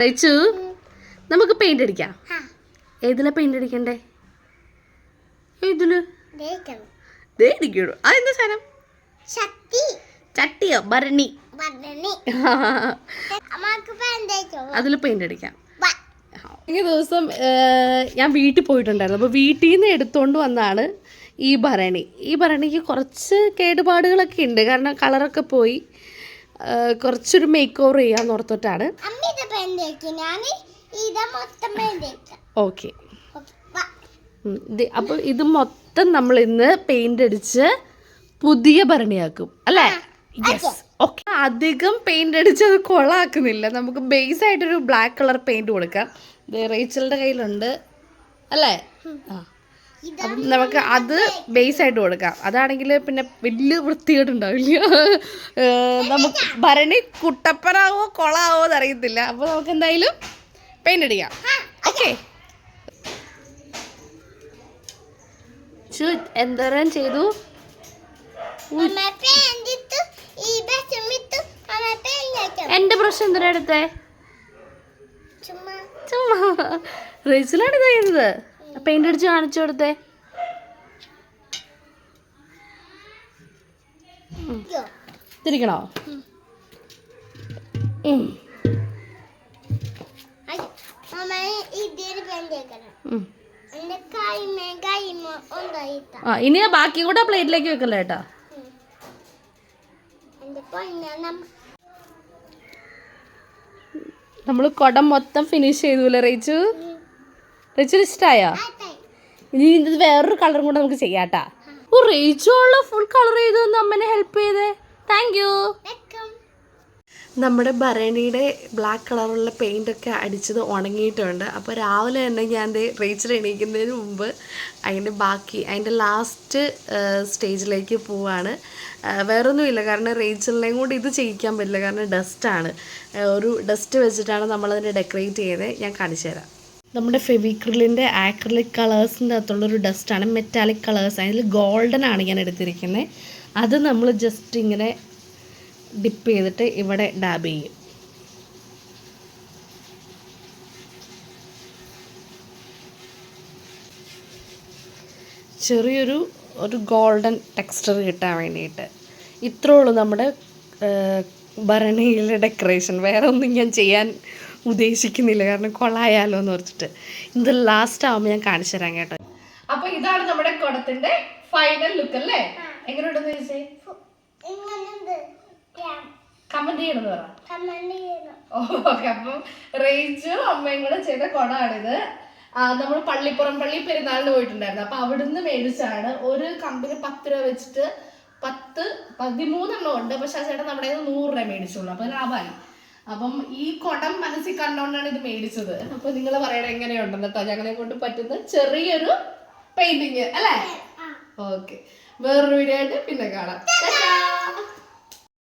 കഴിച്ചു നമുക്ക് പെയിന്റ് അടിക്കാം. ഏതിലാ പെയിന്റ് അടിക്കണ്ടേ? ഏതിൽ? അടിക്കണു ആ എന്താ സാധനം? ചട്ടി. ചട്ടിയോ? ഭരണി. അതിൽ പെയിന്റ് അടിക്കാം. ഈ ദിവസം ഞാൻ വീട്ടിൽ പോയിട്ടുണ്ടായിരുന്നു. അപ്പോൾ വീട്ടിൽ നിന്ന് എടുത്തുകൊണ്ട് വന്നാണ് ഈ ഭരണി. ഈ ഭരണിക്ക് കുറച്ച് കേടുപാടുകളൊക്കെ ഉണ്ട്. കാരണം കളറൊക്കെ പോയി. കുറച്ചൊരു മേക്ക് ഓവർ ചെയ്യാന്ന് ഓർത്തിട്ടാണ്. ഓക്കെ അപ്പോൾ ഇത് മൊത്തം നമ്മൾ ഇന്ന് പെയിന്റ് അടിച്ച് പുതിയ ഭരണിയാക്കും അല്ലേ? യെസ് ഓക്കെ അധികം പെയിന്റ് അടിച്ച് അത് കൊളാക്കുന്നില്ല. നമുക്ക് ബേസ് ആയിട്ടൊരു ബ്ലാക്ക് കളർ പെയിന്റ് കൊടുക്കാം. റേച്ചലിന്റെ കയ്യിലുണ്ട്. അല്ലേ? ആ. അപ്പം നമുക്ക് അത് ബേസ് ആയിട്ട് കൊടുക്കാം. അതാണെങ്കിൽ പിന്നെ വലിയ വൃത്തികേടുണ്ടാവില്ല. ഉണ്ടാവില്ല നമുക്ക് ഭരണി കുട്ടപ്പനാവോ കൊളാവോ എന്നറിയത്തില്ല അപ്പോൾ നമുക്ക് എന്തായാലും പെയിന്റ് അടിക്കാം. ഓക്കെ എന്തോരം ചെയ്തു? എന്റെ പ്രശ്നം എന്തിനാ എടുത്തേ? ചുമ്മാ. ചുമ്മാ. റേസിലാണ് ഇത് ചെയ്യുന്നത് പെയിന്റ് അടിച്ച് കാണിച്ചു കൊടുത്തേ. തിരിക്കണോ ആ ഇനി ബാക്കി കൂടെ പ്ലേറ്റിലേക്ക് വെക്കല്ലേ കൊടം നമ്മൾ കുടം മൊത്തം ഫിനിഷ് ചെയ്തൂല്ലേ റേച്ചു റേച്ചു ഇഷ്ടമായോ ഇനി ഇത് വേറൊരു കളറും കൂടെ നമുക്ക് ചെയ്യാട്ടാ. ഓ റേച്ചു ഉള്ള ഫുൾ കളർ ചെയ്തു അമ്മനെ ഹെൽപ്പ് ചെയ്തേ. താങ്ക് യു നമ്മുടെ ഭരണിയുടെ ബ്ലാക്ക് കളറുള്ള പെയിന്റ് ഒക്കെ അടിച്ചത് ഉണങ്ങിയിട്ടുണ്ട്. അപ്പോൾ രാവിലെ തന്നെ ഞാൻ ദേ റേച്ചൽ എണീക്കുന്നതിന് മുമ്പ് അതിന്റെ ബാക്കി അതിന്റെ ലാസ്റ്റ് സ്റ്റേജിലേക്ക് പോവാണ്. വേറൊന്നുമില്ല. കാരണം റേച്ചലിനെയും കൂടി ഇത് ചെയ്യിക്കാൻ പറ്റില്ല. കാരണം ഡസ്റ്റാണ് ഒരു ഡസ്റ്റ് വെച്ചിട്ടാണ് നമ്മളതിനെ ഡെക്കറേറ്റ് ചെയ്യുന്നത്. ഞാൻ കാണിച്ചു തരാം നമ്മുടെ ഫെവിക്രിലിന്റെ ആക്രിലിക് കളേഴ്സിന്റെ അകത്തുള്ളൊരു ഡസ്റ്റാണ് മെറ്റാലിക് കളേഴ്സ് അതിൽ ഗോൾഡൻ ആണ് ഞാൻ എടുത്തിരിക്കുന്നത് അത് നമ്മൾ ജസ്റ്റ് ഇങ്ങനെ ഡിപ്പ് ചെയ്തിട്ട് ഇവിടെ ഡാബ് ചെയ്യും. ചെറിയൊരു ഒരു ഗോൾഡൻ ടെക്സ്ചർ കിട്ടാൻ വേണ്ടിയിട്ട്. ഇത്രേ ഉള്ളൂ നമ്മുടെ ഭരണിയിലെ ഡെക്കറേഷൻ വേറെ ഒന്നും ഞാൻ ചെയ്യാൻ ഉദ്ദേശിക്കുന്നില്ല. കാരണം കൊള്ളായാലോ എന്ന് ഓർത്തിട്ട്. ഇത് ലാസ്റ്റ് ആവുമ്പോൾ ഞാൻ കാണിച്ചു തരാം കേട്ടോ. അപ്പൊ ഇതാണ് നമ്മുടെ കുടത്തിന്റെ ഫൈനൽ ലുക്ക് അല്ലേ? എങ്ങനെയുണ്ടെന്ന് ചോദിച്ചേ കമന്റ് ചെയ്യണമെന്ന് പറ. കമന്റ് ചെയ്യണം. ഓക്കെ അപ്പം റേഞ്ചും അമ്മയും കൂടെ ചെയ്ത കുടമാണിത് നമ്മൾ പള്ളിപ്പുറം പള്ളി പെരുന്നാളിന് പോയിട്ടുണ്ടായിരുന്നു. അപ്പൊ അവിടുന്ന് മേടിച്ചാണ് ഒരു കമ്പിന് പത്ത് രൂപ വെച്ചിട്ട് പത്ത് പതിമൂന്നെണ്ണം ഉണ്ട്. പക്ഷെ ആ ചേട്ടൻ നമ്മുടെ നൂറ് രൂപ മേടിച്ചുള്ളൂ. അപ്പൊ ലാഭമായി. അപ്പം ഈ കുടം മനസ്സിൽ കണ്ടോണ്ടാണ് ഇത് മേടിച്ചത്. അപ്പൊ നിങ്ങൾ പറയണ എങ്ങനെയുണ്ടെന്ന് കേട്ടോ ഞങ്ങളെ കൊണ്ട് പറ്റുന്ന ചെറിയൊരു പെയിന്റിങ് അല്ലേ? ഓക്കെ വേറൊരു വീഡിയോ ആയിട്ട് പിന്നെ കാണാം!